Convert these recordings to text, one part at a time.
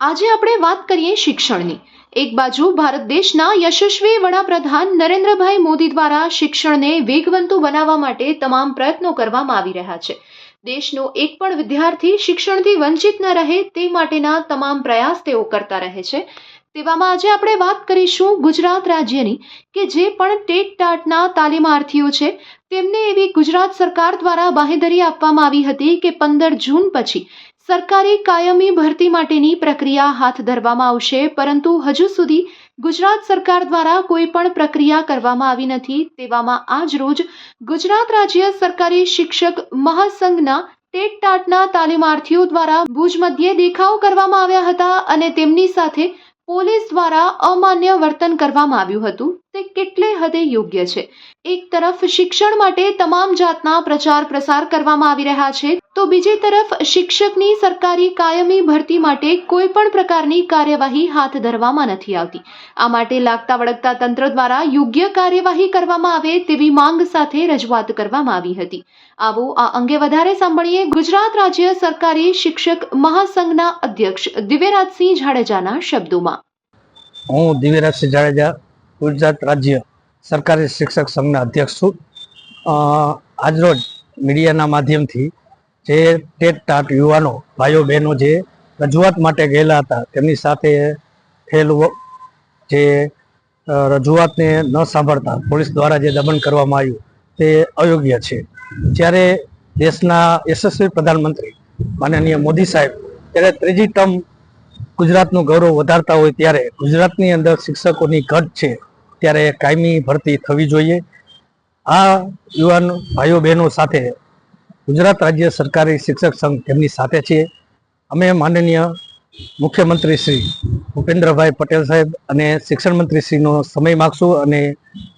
આજે આપણે વાત કરીએ શિક્ષણની. એક બાજુ ભારત દેશના યશસ્વી વડાપ્રધાન નરેન્દ્રભાઈ મોદી દ્વારા શિક્ષણને વેગવંતુ બનાવવા માટે તમામ પ્રયત્નો કરવામાં આવી રહ્યા છે. દેશનો એક પણ વિદ્યાર્થી શિક્ષણથી વંચિત ન રહે તે માટેના તમામ પ્રયાસ તેઓ કરતા રહે છે. તેવામાં આજે આપણે વાત કરીશું ગુજરાત રાજ્યની, કે જે પણ ટેટ ટાટના તાલીમાર્થીઓ છે, તેમને એવી ગુજરાત સરકાર દ્વારા બાંહેધરી આપવામાં આવી હતી કે પંદર જૂન પછી સરકારી કાયમી ભરતી માટેની પ્રક્રિયા હાથ ધરવામાં આવશે, પરંતુ હજુ સુધી ગુજરાત સરકાર દ્વારા કોઈ પણ પ્રક્રિયા કરવામાં આવી નથી. તેવામાં આજ રોજ ગુજરાત રાજ્ય સરકારી શિક્ષક મહાસંઘના ટેટ ટાટના તાલીમાર્થીઓ દ્વારા ભુજ મધ્યે દેખાવ કરવામાં આવ્યા હતા અને તેમની સાથે પોલીસ દ્વારા અમાન્ય વર્તન કરવામાં આવ્યું હતું. તે કેટલે હદે યોગ્ય છે? એક તરફ શિક્ષણ માટે તમામ જાતના પ્રચાર પ્રસાર કરવામાં આવી રહ્યા છે, તો બીજી તરફ શિક્ષકની સરકારી કાયમી ભરતી માટે કોઈ પણ પ્રકારની કાર્યવાહી હાથ ધરવામાં નથી આવતી. આ માટે લાગતા વળગતા તંત્ર દ્વારા યોગ્ય કાર્યવાહી કરવામાં આવે તેવી માંગ સાથે રજૂઆત કરવામાં આવી હતી. આવો આ અંગે વધારે સાંભળીએ ગુજરાત રાજ્ય સરકારી શિક્ષક મહાસંઘના અધ્યક્ષ દિવ્યરાજસિંહ જાડેજાના શબ્દોમાં. હું દિવ્યરાજસિંહ જાડેજા ગુજરાત રાજ્ય સરકારી શિક્ષક સંઘના અધ્યક્ષ છું. આજરોજ મીડિયાના માધ્યમથી જે ટેટ ટાટ યુવાનો, ભાઈઓ, બહેનો જે રજૂઆત માટે ગયેલા હતા, તેમની સાથે થયેલું જે રજૂઆતને ન સાંભળતા પોલીસ દ્વારા જે દમન કરવામાં આવ્યું, તે અયોગ્ય છે. જ્યારે દેશના યશસ્વી પ્રધાનમંત્રી માનનીય મોદી સાહેબ, ત્યારે ત્રીજી ટર્મ ગુજરાતનું ગૌરવ વધારતા હોય ત્યારે ગુજરાતની અંદર શિક્ષકોની ઘટ છે ત્યારે કાયમી ભરતી થવી જોઈએ. આ યુવાન ભાઈઓ બહેનો સાથે ગુજરાત રાજ્ય સરકારી શિક્ષક સંઘ તેમની સાથે છે અમે માનનીય મુખ્યમંત્રી શ્રી ભૂપેન્દ્રભાઈ પટેલ સાહેબ અને શિક્ષણ મંત્રી શ્રીનો સમય માગશું અને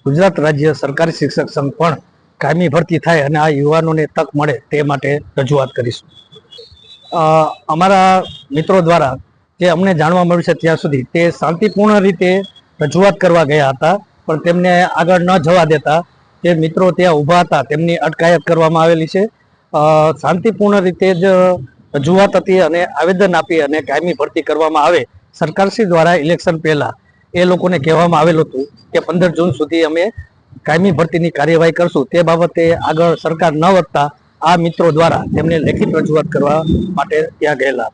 ગુજરાત રાજ્ય સરકારી શિક્ષક સંઘ પણ કાયમી ભરતી થાય અને આ યુવાનોને તક મળે તે માટે રજૂઆત કરીશું. અમારા મિત્રો દ્વારા જે અમને જાણવા મળ્યું છે ત્યાં સુધી તે શાંતિપૂર્ણ રીતે રજૂઆત કરવા ગયા હતા, પણ તેમને આગળ ન જવા દેતા. જે મિત્રો ત્યાં ઊભા હતા, તેમની અટકાયત કરવામાં આવેલી છે. શાંતિપૂર્ણ રીતે જ રજૂઆત હતી અને આવેદન આપી અને કાયમી ભરતી કરવામાં આવે. સરકારશ્રી દ્વારા ઇલેક્શન પહેલાં એ લોકોને કહેવામાં આવેલું હતું કે પંદર જૂન સુધી અમે કાયમી ભરતીની કાર્યવાહી કરશું. તે બાબતે આગળ સરકાર ન વધતા આ મિત્રો દ્વારા તેમને લેખિત રજૂઆત કરવા માટે ત્યાં ગયેલા